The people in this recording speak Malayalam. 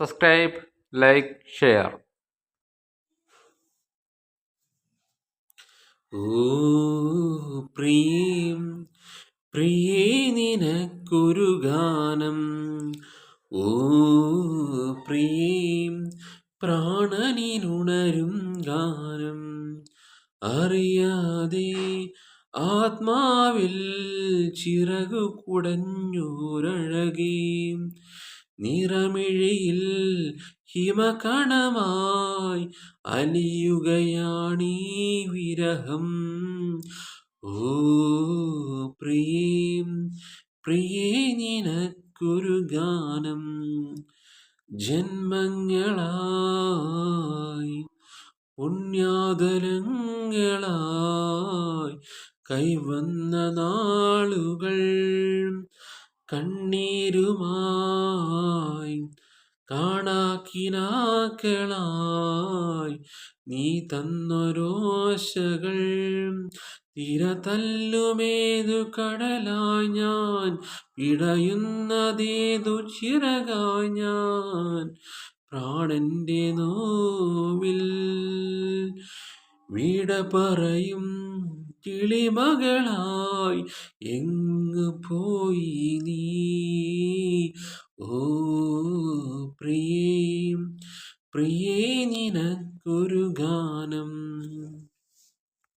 സബ്സ്ക്രൈബ് ലൈക്ക് ഷെയർ പ്രിയം പ്രിയേ നിനക്കൊരു ഗാനം. ഓ പ്രിയേ പ്രാണനിലുണരും ഗാനം. അറിയാതെ ആത്മാവിൽ ചിറകു കുടഞ്ഞോരഴകേ. നിറമിഴയിൽ ഹിമകണമായി അലിയുകയാണീ വിരഹം. ഓ പ്രിയേ പ്രിയേ നിനക്കൊരു ഗാനം. ജന്മങ്ങളായി പുണ്യാതലങ്ങളായി കൈവന്ന നാളുകൾ. കണ്ണീരുമായി കാണാക്കിനാക്കളായി. നീ തന്നൊരോശകൾ തിര തല്ലുമേതു കടലായി ഞാൻ. പിടയുന്നതേതു ചിറകായി ഞാൻ. പ്രാണന്റെ നോവിൽ വീട പറയും കിളിമകളായി എങ്ങ് പോയി നീ? ഓ പ്രിയേ പ്രിയേ നിനക്കൊരു ഗാനം.